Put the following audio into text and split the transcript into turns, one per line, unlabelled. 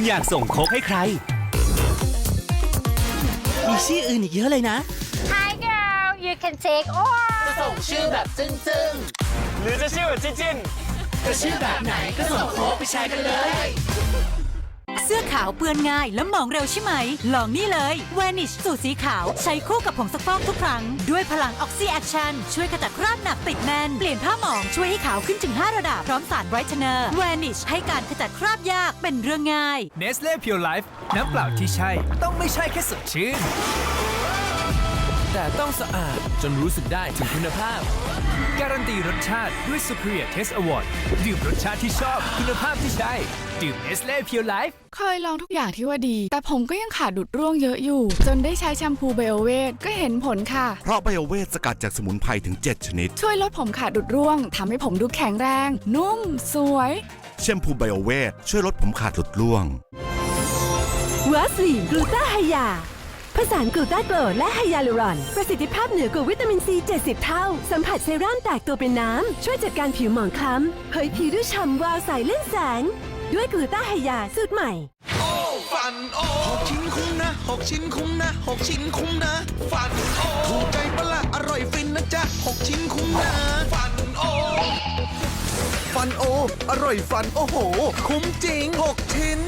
คุณอยากส่งโค้กให้ใคร
มีชื่ออื่นอีกเยอะเลยนะ
Hi girl you can take or
ส่งชื่อแบบจึ้งจึ้ง
หรือจะชื่อแบบจิ้นจิ้น
ๆจะชื่อแบบไหนก็ส่งโค้กไปใช้กันเลย
เสื้อ ขาวเปื้อนง่ายและมองเร็วใช่ไหม ลองนี่เลย Vanish สูตรสีขาว ใช้คู่กับผงซักฟอกทุกครั้ง ด้วยพลังออกซิแอคชั่นช่วยขจัดคราบหนักติดแน่น เปลี่ยนผ้าหมองช่วยให้ขาวขึ้นถึง 5 ระดับ พร้อมสารไบรท์เนอร์ Vanish ให้การขจัดคราบยากเป็นเรื่องง่าย
เนสเล่เพียวไลฟ์น้ำเปล่าที่ใช่ ต้องไม่ใช่แค่สดชื่น แต่ต้องสะอาดจนรู้สึกได้ถึงคุณภาพ การันตีรสชาติด้วย Superior Taste Award ดื่มรสชาติที่ชอบคุณภาพที่ใช่ ดื่มเนสเล่เพียวไลฟ์
เคยลองทุกอย่างที่ว่าดี แต่ผมก็ยังขาดดุดร่วงเยอะอยู่ จนได้ใช้แชมพูไบโอเวทก็เห็นผลค่ะ
เพราะไบโอเวทสกัดจากสมุนไพรถึง 7 ชนิด
ช่วยลดผมขาดดุดร่วงทำให้ผมดูแข็งแรง นุ่ม สวย
แชมพูไบโอเวทช่วยลดผมขาดหลุดร่วง
วาสลีนกลูตาไฮยา ผสานกลูตาโกรและไฮยาลูรอน ประสิทธิภาพเหนือกว่าวิตามินซี 70 เท่า สัมผัสเซรั่มแตกตัวเป็นน้ำ ช่วยจัดการผิวหมองคล้ำเผยผิวด้วยฉ่ำวาวใสเล่นแสง ด้วยกลูตาไฮยาสูตรใหม่ โอ
ฟันโอหกชิ้นคุ้มนะหกชิ้นคุ้มนะหกชิ้นคุ้มนะฟันโอถูกใจปะละอร่อยฟินนะจ๊ะหกชิ้นคุ้มนะฟันโอฟันโอ อร่อยฟันโอ้โห คุ้มจริงหกชิ้น